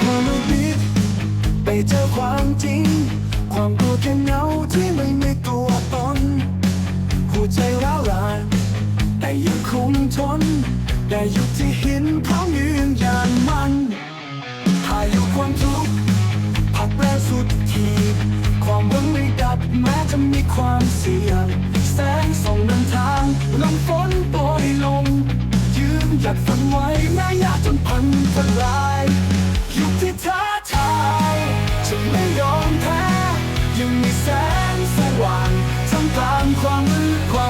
พอเราบิดไปเจอความจริง ความกลัวแค่เงาที่ไม่มีตัวตนหัวใจร้าวรานแต่ยังคงทนได้อยู่ที่หินพร้อมยืนยันมันพายุความทุกข์ผักแปรสุดทีความหวังไม่ดับแม้จะมีความเสี่ยง แสงส่องนำทางลมฝนโปรยลง ยืนหยัดฝันไว้แม้ยากจนพันทลา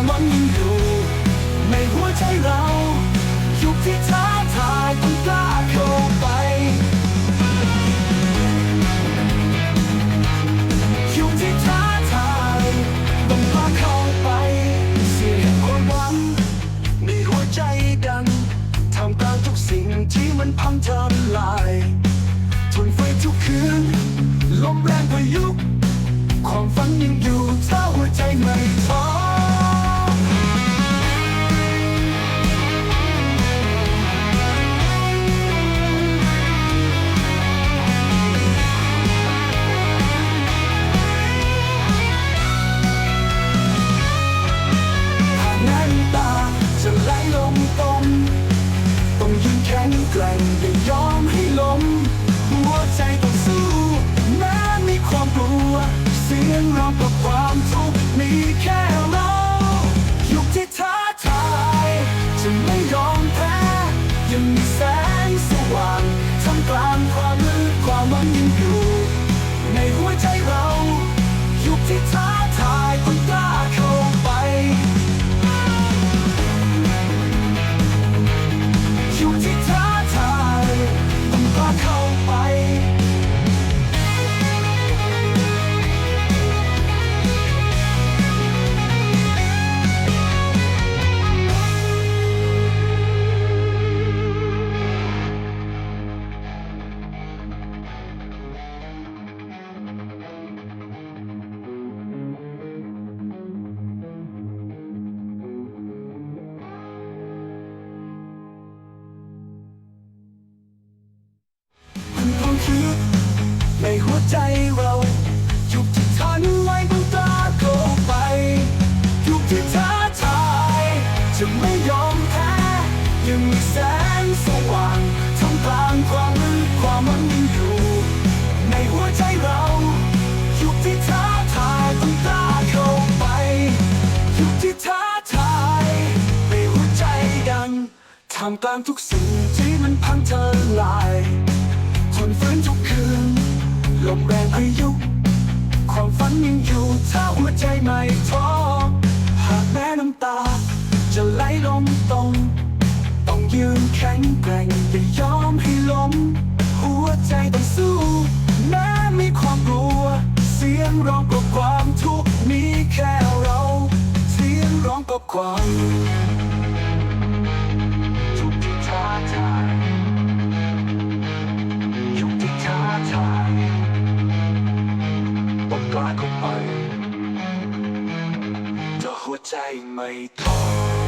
ามหวังยังอยู่ในหัวใจเรายุคที่ท้า ใจเรายุคที่ทันไว้ต้องกล้าเข้าไปยุคที่ท้าทายจะไม่ยอมแพ้ยังมีแสงสว่างท่ามกลางความมืดความมันยังอยู่ ในหัวใจเรายุคที่ท้าทายต้องล้าเข้าไปยุคที่ท้าทายในหัวใจดังท่ามกลางทุกสิ่งที่มันพังทลายทนฝืนทุก ลมแรงพายุ ความฝันยังอยู่ถ้าหัวใจไม่ท้อหากแม้น้ำตา จะไหลลงตรง ต้องยืนแข็งแกร่งอย่ายอมให้ล้ม หัวใจต้องสู้แม้มีความกลัว เสียงร้องกับความทุกข์มีแค่เรา เสียงร้องกับความ I may talk.